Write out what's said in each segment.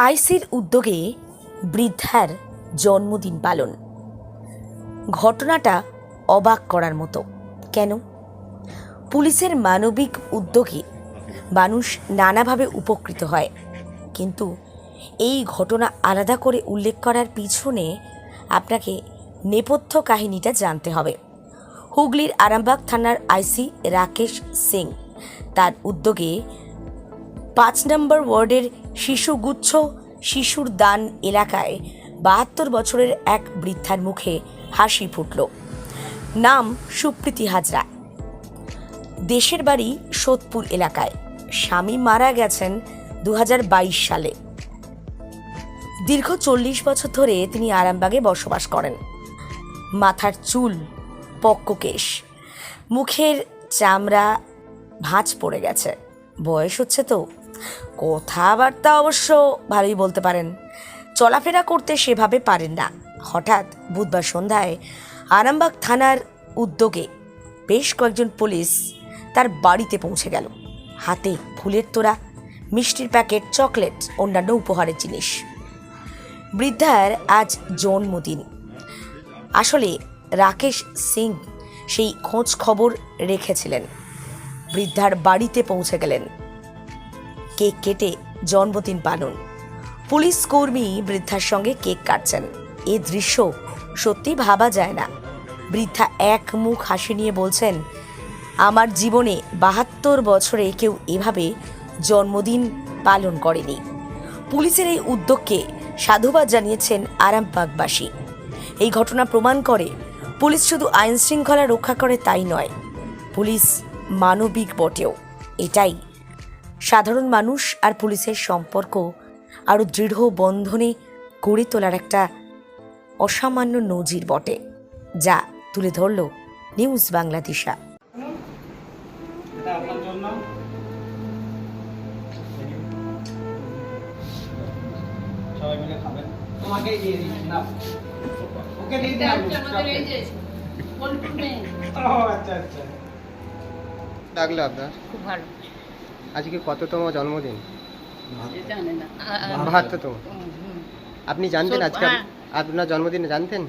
আইসির উদ্যোগে বৃদ্ধার জন্মদিন পালন। ঘটনাটা অবাক করার মতো। কেন? পুলিশের মানবিক উদ্যোগে মানুষ নানাভাবে উপকৃত হয়। কিন্তু এই ঘটনা আলাদা করে উল্লেখ করার পিছনে আপনাকে নেপথ্য কাহিনীটা জানতে হবে। হুগলির আরামবাগ থানার আইসি রাকেশ সিং তার উদ্যোগে পাঁচ নম্বর ওয়ার্ডের শিশুগুচ্ছ শিশুর দান এলাকায় বাহাত্তর বছরের এক বৃদ্ধার মুখে হাসি ফুটল। নাম সুপ্রীতি হাজরা। দেশের বাড়ি সোদপুর এলাকায়। স্বামী মারা গেছেন দু হাজার বাইশ সালে। দীর্ঘ চল্লিশ বছর ধরে তিনি আরামবাগে বসবাস করেন। মাথার চুল পক্ককেশ। মুখের চামড়া ভাঁজ পড়ে গেছে। বয়স হচ্ছে তো কথাবার্তা অবশ্য ভালোই বলতে পারেন। চলাফেরা করতে সেভাবে পারেন না। হঠাৎ বুধবার সন্ধ্যায় আরামবাগ থানার উদ্যোগে বেশ কয়েকজন পুলিশ তার বাড়িতে পৌঁছে গেল। হাতে ফুলের তোড়া, মিষ্টির প্যাকেট, চকলেট, অন্যান্য উপহারের জিনিস। বৃদ্ধার আজ জন্মদিন। আসলে রাকেশ সিং সেই খোঁজ খবর রেখেছিলেন। বৃদ্ধার বাড়িতে পৌঁছে গেলেন। কেক কেটে জন্মদিন পালন। পুলিশ কর্মী বৃদ্ধার সঙ্গে কেক কাটছেন। এ দৃশ্য সত্যি ভাবা যায় না। বৃদ্ধা এক মুখ হাসি নিয়ে বলছেন, আমার জীবনে বাহাত্তর বছরে কেউ এভাবে জন্মদিন পালন করেনি। পুলিশের এই উদ্যোগকে সাধুবাদ জানিয়েছেন আরামবাগবাসী। এই ঘটনা প্রমাণ করে পুলিশ শুধু আইন শৃঙ্খলা রক্ষা করে তাই নয়, পুলিশ মানবিক বটেও। এটাই সাধারণ মানুষ আর পুলিশের সম্পর্ক আরও দৃঢ় বন্ধনে গড়ে তোলার একটা অসামান্য নজির বটে যা তুলে ধরল নিউজ বাংলাদেশা এটা আপনার জন্য সবাই মিলে খাবেন তোমাকেই দিয়ে দিচ্ছি না। ওকে দিয়ে দিন আমি ও আচ্ছা আচ্ছা। লাগল আপনার? খুব ভালো। আজকে কততম জন্মদিন? জানে বাহাত্তরতম। আপনি জানতেন আজকে হ্যাঁ। আপনার জন্মদিনে জানতেন?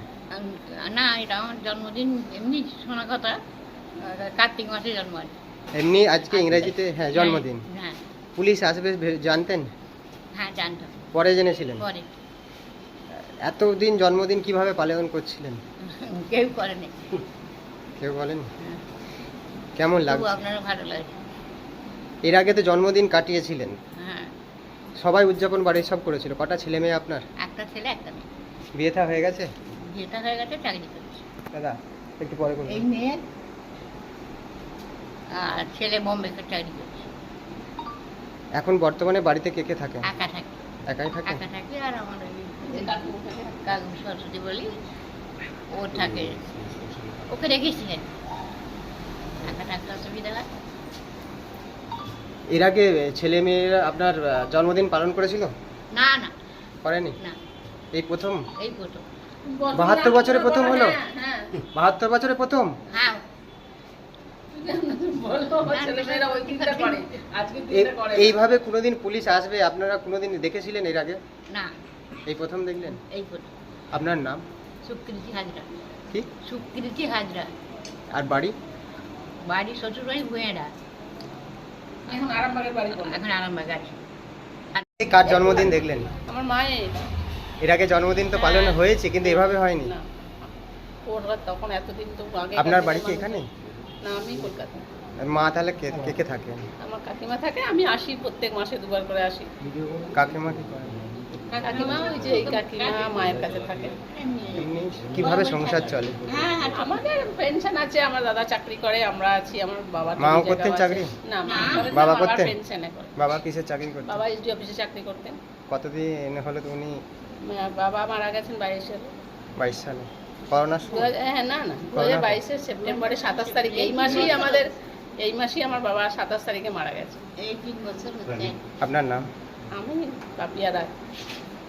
না এটা আমার জন্মদিন এমনি শোনা কথা। কার্তিক মাসে জন্ম এমনি আজকে ইংরেজিতে হ্যাঁ জন্মদিন। হ্যাঁ পুলিশ আসবে জানতেন? হ্যাঁ জানতাম। পরে জেনেছিলেন? পরে। এতদিন জন্মদিন কীভাবে পালন করছিলেন? কেউ করেনি। কেউ বলেন? হ্যাঁ। কেমন তবু লাগছে আপনারও ভালো লাগে। এর আগে তো জন্মদিন কাটিয়েছিলেন। হ্যাঁ। সবাই উদযাপন বাড়ির সব করেছিল। কটা ছেলে মেয়ে আপনার? একটা ছেলে একটা মেয়ে। বিয়ে থা হয়ে গেছে? বিয়েটা হয়ে গেছে চাকরি করছে দাদা একটু পরে বলুন এই মেয়ে আর ছেলে বোম্বেতে চাকরি করছে। এখন বর্তমানে বাড়িতে কে কে থাকে? একা থাকে। একাই থাকে? একা থাকে আর আমার ওই কাকু সরস্বতী বলি ও থাকে। ওকে রেখেছি আর কি। একা থাকতে অসুবিধা হয় এর আগে ছেলে মেয়েরা আপনার জন্মদিন পালন করেছিল? না না। করেনি? না। এই প্রথম? এই প্রথম। বাহাত্তর বছরে প্রথম হলো? হ্যাঁ বাহাত্তর বছরে প্রথম? হ্যাঁ। এই- এইভাবে কোনোদিন পুলিশ আসবে? আপনারা কোনোদিন দেখেছিলেন এর আগে? না। এই প্রথম দেখলেন? এই প্রথম। আপনার নাম? সুকৃতি হাজরা। কি? সুকৃতি হাজরা। আর বাড়ি? বাড়ি শ্বশুর বাড়ি ভুঁয়েরা এখন আরামবাগের বাড়ি করলাম এখন আরামবাগ আছে কার জন্মদিন দেখলেন? আমার মায়ের। এর আগে জন্মদিন তো পালন হ্যাঁ। হয়েছে কিন্তু এভাবে হয়নি। না। ওর তখন এতদিন তো আগে আপনার বাড়ি কি এখানে? না আমি কলকাতা। মা তাহলে কে কে কে থাকে? আমার কাকিমা থাকে আমি আসি প্রত্যেক মাসে দুবার করে আসি। কাকিমা কি করে? কাকিমা ওই যে এই কাকিমা মায়ের কাছে থাকে। কীভাবে সংসার চলে? হ্যাঁ আমাদের পেনশন আছে আমার দাদা চাকরি করে আমরা আছি আমার বাবা মাও করতেন চাকরি? না করেন বাবা করতেন? পেনশনে বাবা কিসের চাকরি করতেন? বাবা এসডি অফিসে চাকরি করতেন। কতদিন হলো তো উনি? বাবা মারা গেছেন বাইশে বাইশ সালে। করোনার দু সময় হ্যাঁ না না দু হাজার বাইশের সেপ্টেম্বরে সাতাশ তারিখ এই মাসেই আমাদের এই মাসেই আমার বাবা সাতাশ তারিখে মারা গেছে। এই তিন বছর আপনার নাম? আমি পাপিয়া রায়।